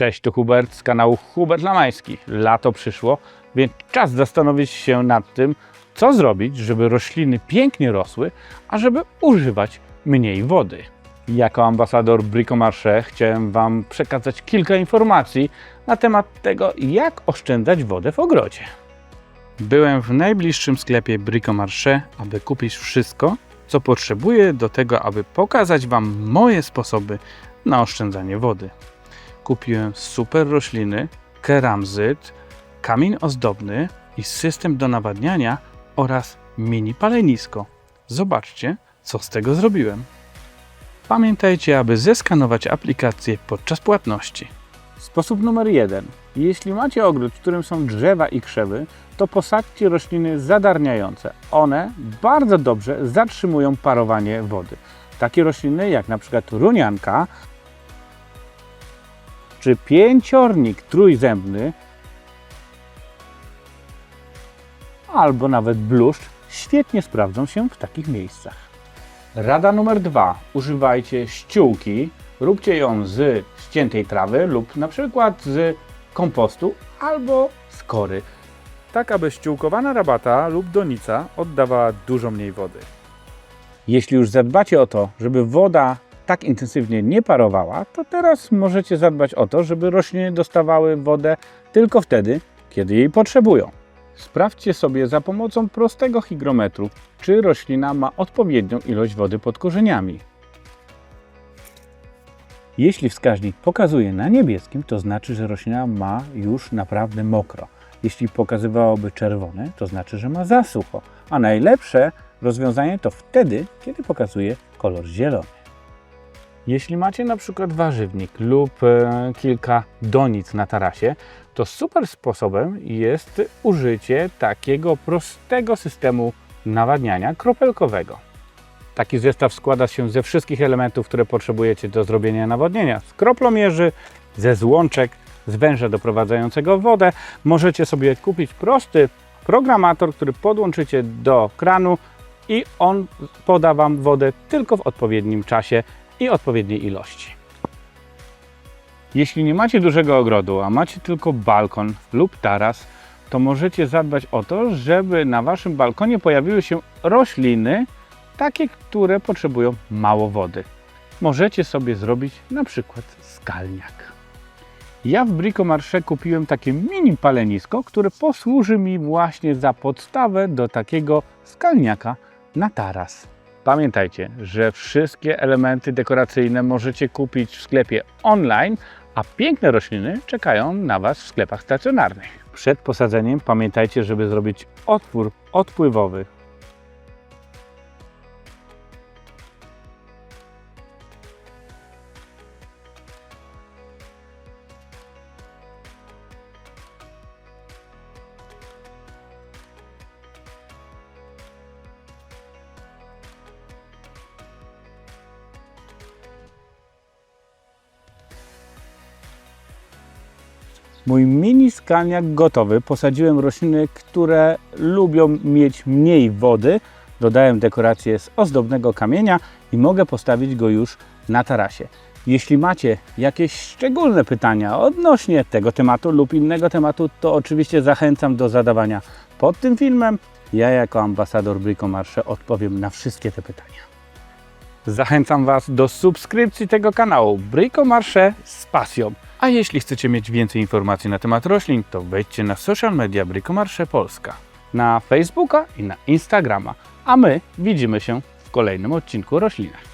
Cześć, to Hubert z kanału Hubert Lamański. Lato przyszło, więc czas zastanowić się nad tym, co zrobić, żeby rośliny pięknie rosły, a żeby używać mniej wody. Jako ambasador Bricomarché chciałem Wam przekazać kilka informacji na temat tego, jak oszczędzać wodę w ogrodzie. Byłem w najbliższym sklepie Bricomarché, aby kupić wszystko, co potrzebuję do tego, aby pokazać Wam moje sposoby na oszczędzanie wody. Kupiłem super rośliny, keramzyt, kamień ozdobny i system do nawadniania oraz mini palenisko. Zobaczcie, co z tego zrobiłem. Pamiętajcie, aby zeskanować aplikację podczas płatności. Sposób numer jeden. Jeśli macie ogród, w którym są drzewa i krzewy, to posadźcie rośliny zadarniające. One bardzo dobrze zatrzymują parowanie wody. Takie rośliny jak na przykład runianka czy pięciornik trójzębny albo nawet bluszcz świetnie sprawdzą się w takich miejscach. Rada numer dwa. Używajcie ściółki. Róbcie ją z ściętej trawy lub na przykład z kompostu albo z kory. Tak, aby ściółkowana rabata lub donica oddawała dużo mniej wody. Jeśli już zadbacie o to, żeby woda tak intensywnie nie parowała, to teraz możecie zadbać o to, żeby rośliny dostawały wodę tylko wtedy, kiedy jej potrzebują. Sprawdźcie sobie za pomocą prostego hygrometru, czy roślina ma odpowiednią ilość wody pod korzeniami. Jeśli wskaźnik pokazuje na niebieskim, to znaczy, że roślina ma już naprawdę mokro. Jeśli pokazywałoby czerwone, to znaczy, że ma za sucho. A najlepsze rozwiązanie to wtedy, kiedy pokazuje kolor zielony. Jeśli macie na przykład warzywnik lub e, kilka donic na tarasie, to super sposobem jest użycie takiego prostego systemu nawadniania kropelkowego. Taki zestaw składa się ze wszystkich elementów, które potrzebujecie do zrobienia nawodnienia. Z kroplomierzy, ze złączek, z węża doprowadzającego wodę. Możecie sobie kupić prosty programator, który podłączycie do kranu i on poda Wam wodę tylko w odpowiednim czasie i odpowiedniej ilości. Jeśli nie macie dużego ogrodu, a macie tylko balkon lub taras, to możecie zadbać o to, żeby na Waszym balkonie pojawiły się rośliny, takie, które potrzebują mało wody. Możecie sobie zrobić na przykład skalniak. Ja w Bricomarché kupiłem takie mini palenisko, które posłuży mi właśnie za podstawę do takiego skalniaka na taras. Pamiętajcie, że wszystkie elementy dekoracyjne możecie kupić w sklepie online, a piękne rośliny czekają na Was w sklepach stacjonarnych. Przed posadzeniem pamiętajcie, żeby zrobić otwór odpływowy. Mój mini skalniak gotowy. Posadziłem rośliny, które lubią mieć mniej wody. Dodałem dekorację z ozdobnego kamienia i mogę postawić go już na tarasie. Jeśli macie jakieś szczególne pytania odnośnie tego tematu lub innego tematu, to oczywiście zachęcam do zadawania pod tym filmem. Ja jako ambasador Bricomarché odpowiem na wszystkie te pytania. Zachęcam Was do subskrypcji tego kanału Bricomarché z pasją. A jeśli chcecie mieć więcej informacji na temat roślin, to wejdźcie na social media Bricomarché Polska, na Facebooka i na Instagrama. A my widzimy się w kolejnym odcinku o roślinach.